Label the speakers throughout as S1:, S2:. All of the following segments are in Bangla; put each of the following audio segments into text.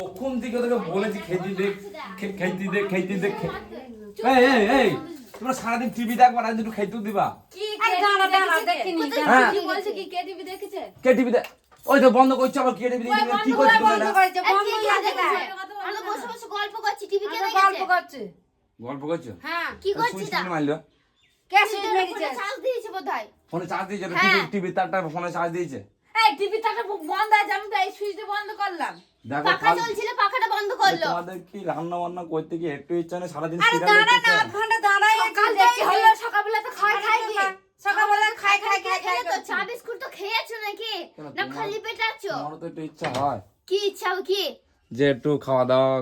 S1: কখন থেকে তোকে বলেছি খেতে দে খেতে দে খেতে দে এই এই এই। তোমরা সারাদিন টিভি দেখবা না একটু খেতে দিবা। হ্যাঁ কে টিভি দে ওই তো বন্ধ করছ আবার কে টিভি দেখি কি করছ তোমরা এটা?
S2: গল্প করছি টিভি কে
S3: গল্প করছে।
S1: গল্প করছ?
S3: হ্যাঁ
S2: কি করছিস
S1: শুনি মারলো?
S3: কে সিটি মেরেছে
S2: চার্জ দিয়েছে বোধহয়।
S1: ফোনে চার্জ দিয়েছে টিভি
S2: হ্যাঁ।
S1: টিভি তারটা ফোনে চার্জ দিয়েছে।
S3: এই টিভি তাটা বন্ধ আছে আমি তো এই সুইচটা বন্ধ করলাম।
S1: দেখো
S2: পাখা চলছিল পাখাটা বন্ধ করল।
S1: তোমাদের কি রান্না বান্না করতে কি একটু ইচ্ছা নেই সারাদিন
S3: আরে দাঁড়া না আধ ঘণ্টা দাঁড়াই
S2: সকাল থেকে হলো সকালবেলা তো খাই খাই কি
S3: সকালবেলা খাই খাই খাই খাই
S2: তো চা বিস্কুট তো খেয়েছো নাকি? না খালি পেটে আছো
S1: আমারও তো একটু ইচ্ছা হয়।
S2: কি ইচ্ছা কি?
S1: যে একটু খাওয়া দাওয়া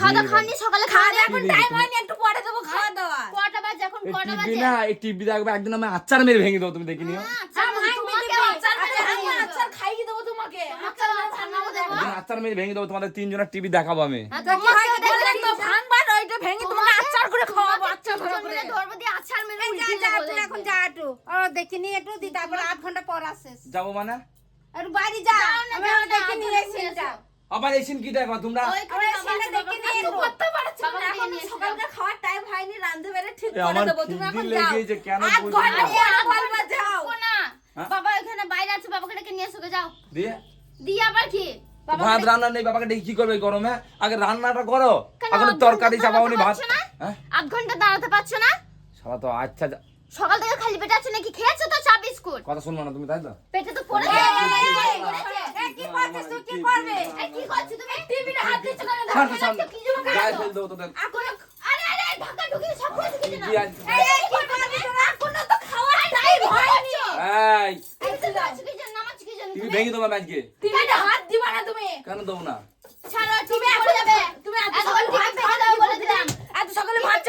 S2: খাওয়া দাওয়া খাওনি সকালে খাওয়া দাওয়া
S1: এখন
S3: টাইম হয়নি একটু পরে দেবো খাওয়া দাওয়া।
S2: কটা বাজে এখন কটা
S1: টিভি
S2: বাজে?
S1: না এই টিভি দেখবে একদিন আমি আচার মেরে ভেঙে দেবো তুমি দেখে নিও
S2: আচ্ছা তোমাকে আচার মেরে
S3: আচ্ছা, আমি
S2: ভেঙে দেবো।
S3: আচার খাইয়ে দেবো তোমাকে
S2: আচার আচার নামো দেবো
S1: একদিন আচার মেরে ভেঙে দেবো তোমাদের তিনজনের টিভি দেখাবো আমি।
S3: হয় দেখিনি একটু। দি তারপর আধ ঘণ্টা পর
S1: যাব মানে?
S3: একটু বাড়ি
S2: যাও
S3: আমি
S2: যাও
S3: ওটা
S2: না,
S3: দেখে নিয়ে এসে ঘণ্টা
S1: আবার এই কি দেখো তোমরা?
S2: বাবা
S3: সিনে
S2: আছে,
S3: দেখে
S2: বাবা
S3: নিয়ে
S2: আছে,
S3: একটু করতে পারছি
S2: বাবা
S3: না এখন
S2: নিয়ে এসো।
S3: সকালকার খাওয়ার টাইম হয়নি রাঁধতে বেড়ে ঠিক
S1: এ,
S3: করে
S1: আমার
S3: দেবো তুমি
S1: খিদে
S3: এখন যাও।
S1: লেগেছে, কেন
S3: আধ
S1: বুঝলি
S3: ঘণ্টা
S1: না?
S3: পর
S2: আধ
S3: বলবা
S2: ঘণ্টা
S3: যাও
S2: থাকব না।
S1: হ্যাঁ?
S2: বাবা ওখানে বাইরে আছে বাবাকে ডেকে নিয়ে এসো যাও।
S1: দিয়ে?
S2: দিয়ে আবার কি? বাবা
S1: ভাত রান্না নেই বাবাকে ডেকে কি করবে গরমে? আগে রান্নাটা করো।
S2: কেন
S1: এখন তরকারি
S2: ঘণ্টা
S1: চাপাওনি ভাত
S2: না?
S1: হ্যাঁ?
S2: আধ ঘণ্টা দাঁড়াতে পারছ না?
S1: সারা তো আচ্ছা
S2: সকাল থেকে খালি পেটে আছো নাকি? খেয়েছো তো চা বিস্কুট?
S1: কথা শুনব না তুমি তাই তো?
S2: পেটে তো পড়ে।
S3: এই, কি করছিস তুই? কি করবে?
S2: কি করছ তুমি? টিভিটা হাত দিচ্ছ কেন?
S1: তো, তো।
S2: কি জন্য
S1: গায়ে ফেল দেবো তোদের।
S2: এখন আরে আরে ধাক্কা ঢুকিয়ে সব করে দিচ্ছি না এই কি করবি? তোরা এখনও তো খাওয়ার টাইম হয়নি।
S1: এই।
S2: এই তো কি তুমি?
S1: ভেঙে দেবো আমি আজকে
S3: টিভিটা হাত দিবা না তুমি
S1: কেন দেবো না?
S2: ছাড়ো তুমি এখন যাবে।
S3: তুমি এত সকালে
S2: ভাত খাওয়া বলে দিলাম।
S3: এত ভাত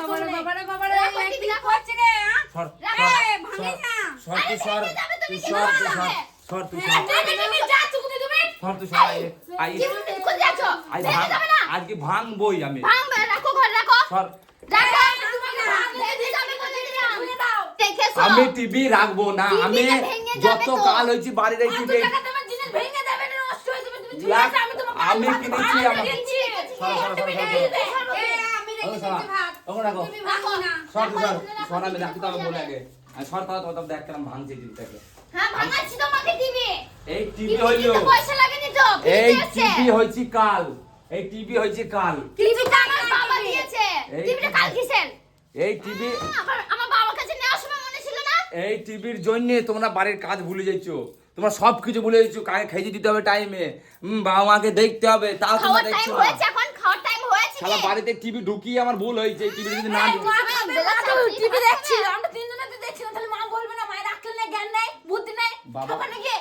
S3: বাবারে বাবারে বাবারে
S2: রাখো, রাখো।
S3: রে হ্যাঁ?
S1: সর
S2: রাখো।
S1: সর তুই সর তুই সর তুই সর সর তুই সর। সর তুই সর আই আই আজকে ভাঙবই আমি।
S2: ভাঙবে রাখো ঘর রাখো।
S1: সর।
S2: রাখো।
S1: আমি টিভি রাখব না আমি যত কাল হয়েছি বাড়ির এই টিভি
S3: ভেঙে যাবে আমি
S1: কিনেছি
S3: আমি রেখে
S1: হবে বলে আগে। আমি সর তাহলে তত দেখ কেন ভাঙছে
S2: হ্যাঁ
S1: এই টিভি হইল
S2: তো
S1: এই টিভি হয়েছে কাল। এই টিভি হয়েছে কাল।
S2: টিভিটা আমার বাবা দিয়েছে।
S1: এই
S2: টিভিটা কাল কিসের?
S1: এই টিভি
S2: আমার আমার বাবার কাছে নেওয়ার সময় মনে ছিল না?
S1: এই টিভির জন্য তোমরা বাড়ির কাজ ভুলে যাচ্ছো তোমরা সব কিছু ভুলে যাচ্ছো কাকে খেয়ে দিতে হবে টাইমে হুম বাবা মাকে দেখতে হবে তাও তোমরা দেখছ।
S2: কি?
S1: বাড়িতে টিভি ঢুকিয়ে আমার ভুল হয়েছে টিভি যদি না
S2: বেলা
S3: টিভি দেখছি আমরা তিনজনে তো দেখছি না তাহলে মা বলবে না মায়ের আক্কেল নেই জ্ঞান নেই বুদ্ধি নেই
S1: বাবা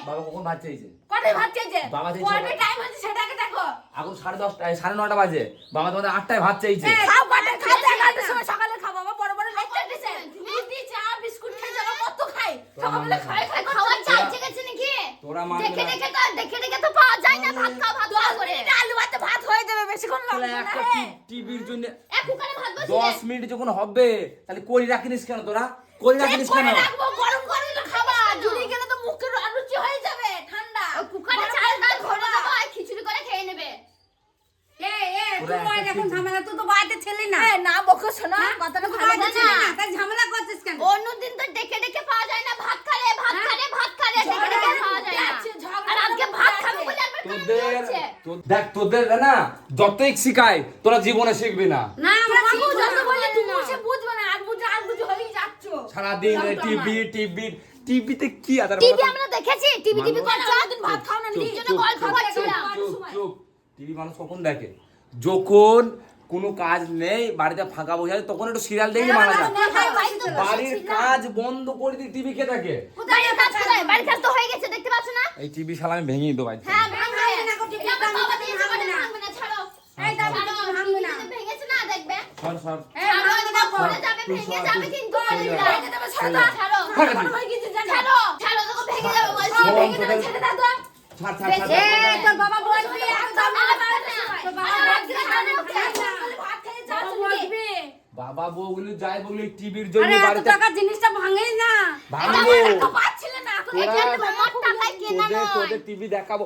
S1: বাবা কখন ভাত চাইছে
S3: কটায় ভাত চাইছে
S1: বাবা চাইছে
S3: কটায় টাইম হচ্ছে সেটাকে দেখো।
S1: এখন সাড়ে দশটা এই সাড়ে নটা বাজে। বাবা তোমাদের আটটায় ভাত চাইছে।
S3: খাও কটায় খাও এগারোটার সময় সকালে খাব বাবা বড় বড় লেকচার দিছে। রুটি চা বিস্কুট খেয়ে যাব কত খাই? সকালে খাই খাই
S2: খাওয়ার চাইছে গেছে নাকি
S1: তোরা মানবি
S2: দেখে দেখে তো দেখে দেখে তো পাওয়া যায় না ভাত খাও ভাত খাও করে।
S3: আলু ভাতে ভাত হয়ে যাবে বেশিক্ষণ লাগবে না
S1: একটা টিভির জন্য
S2: এক কুকারে ভাত
S1: দশ
S2: বসিয়ে
S1: মিনিট যখন হবে তাহলে করি রাখিনিস কেন তোরা? করি রাখিনিস কেন?
S3: রাখব গরম গরম তো খাবা জুড়ি গেলে তো মুখের অরুচি হয়ে যাবে ঠান্ডা।
S2: কুকারে চাল ডাল
S3: গরম
S2: দেবো খিচুড়ি করে খেয়ে নেবে।
S3: এ এ তুই এখন ঝামেলা। তুই তো বাড়িতে ছেলে না। না বকো শোনা কথাটা ভালো না।
S2: না।
S3: তাই ঝামেলা করছিস কেন?
S2: অন্যদিন তো ডেকে ডেকে পাওয়া যায় না ভাত খারে ভাত
S3: হ্যাঁ?
S2: খারে ভাত খারে ডেকে ডেকে খাওয়া যায় না
S3: যাচ্ছে, ঝগড়া
S2: আর আজকে
S3: করতে
S2: ভাত
S3: যাচ্ছে।
S2: খাবে বলে একবার কান্না
S1: তোদের দেখ তোদের না যতই শিখায় তোরা জীবনে শিখবি না। সারাদিন টিভি টিভি টিভিতে কি আছে
S2: টিভি আমরা দেখেছি টিভি টিভি
S3: ভাত খাও না
S1: চুপ,
S3: নিজে
S2: জন্য
S1: টিভি মানুষ কখন দেখে? যখন কোনো কাজ নেই বাড়িতে ফাঁকা বসে আছে তখন একটু সিরিয়াল দেখে মারা যায় বাড়ির কাজ বন্ধ করে দিয়ে টিভি কে দেখে
S2: বাড়ির কাজ কোথায়? বাড়ির কাজ তো হয়ে গেছে দেখতে পাচ্ছ না?
S1: এই টিভি শালা আমি ভেঙে দেবো।
S2: হ্যাঁ বাবা বলবি
S1: বউগুলো যাই বলি টিভির জন্য
S4: আরে টাকা জিনিসটা ভাঙে না।
S1: ভাঙবো। টিভি দেখাবো।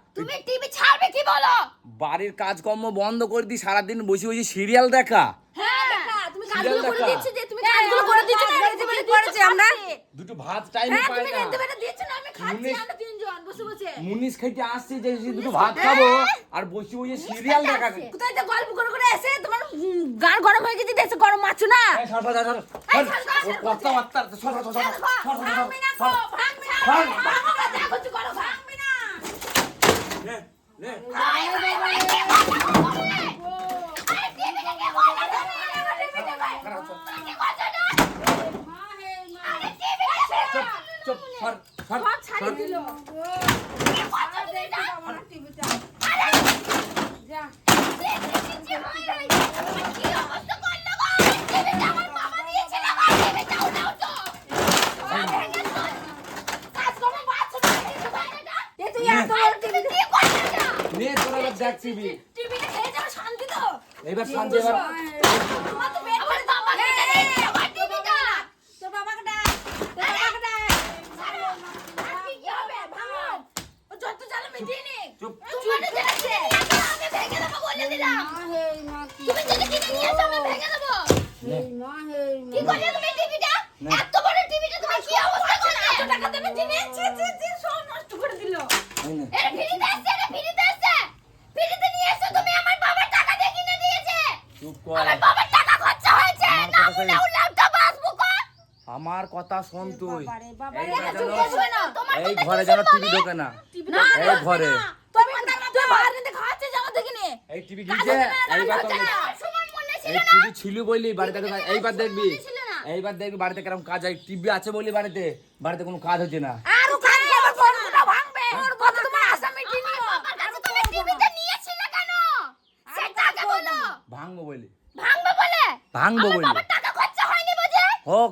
S3: তুমি
S2: টিভি ছাড়বে কি বলো
S1: বাড়ির কাজকর্ম বন্ধ করে দি সারাদিন বসে বসে সিরিয়াল দেখা
S3: হ্যাঁ দেখা তুমি কাজগুলো করে দিচ্ছ যে তুমি কাজগুলো করে দিচ্ছ না
S4: করেছি বলে আমরা।
S1: দুটো ভাত টাইমে
S3: হ্যাঁ
S1: পাই
S3: তুমি
S1: না
S3: বেড়ে দিচ্ছ না আমি খাচ্ছি আমরা তিনজন বসে বসে
S1: মুনিশ খাইতে আসছে যে দুটো ভাত খাব আর বসে বসে সিরিয়াল দেখা
S3: কোথায় তো গল্প করে করে এসে তোমার গরম হয়ে গেছে দেশে গরম মারছো না
S1: সর, সর, সর, সর, সর,
S3: সর, সর, সর,
S1: সর, সর, সর, সর,
S3: যা
S2: কি অবস্থা করল গো টিভিটা আমার বাবা দিয়েছিল গো টিভিটা উঠাও তো কাজ করো বাচ্চা
S3: এ তুই
S1: নে।
S3: এত বড় টিভি
S2: কি করছ না
S1: নে, তোরা এবার দেখ টিভি।
S3: টিভিটা খেয়ে যাবে শান্তি তো।
S1: এবার শান্তি এবার
S3: তোমার তো পেট
S2: বাবা কিনে দিয়েছে আমার টিভিটা
S3: তোর বাবাকে ডাক তোর বাবাকে ডাক
S2: আর কি কি হবে?
S3: ভাঙো। ও যত জ্বালা মিটিয়ে নে।
S1: চুপ
S2: তোমার যেটা কিনে নিয়ে আসো, আমি ভেঙে দেবো বলে দিলাম।
S4: মা হে মা কি
S2: তুমি যদি কিনে নিয়ে আসো আমি ভেঙে দেবো।
S4: হে মা হে
S2: কি করলে তুমি টিভিটা এত বড় টিভিটা তুমি কি অবস্থা করলে?
S3: এত টাকা দেবে জিনিস ছি ছি ছি সব নষ্ট করে দিল।
S1: এই নে।
S2: আমার
S1: কথা শোন তুই। এই ঘরে যেন টিভি ঢোকে না। এই ঘরে। এই টিভি গিয়েছে এইবার এই টিভি ছিল বলি বাড়িতে এইবার দেখবি এইবার দেখবি বাড়িতে কেরম কাজ হয়। টিভি আছে বলি বাড়িতে। বাড়িতে কোনো কাজ হচ্ছে না।
S3: হ্যাঁ। ভাঙবো?
S2: বলি।
S1: ভাঙবো বলে।
S2: ভাঙবো বলি?
S1: হোক।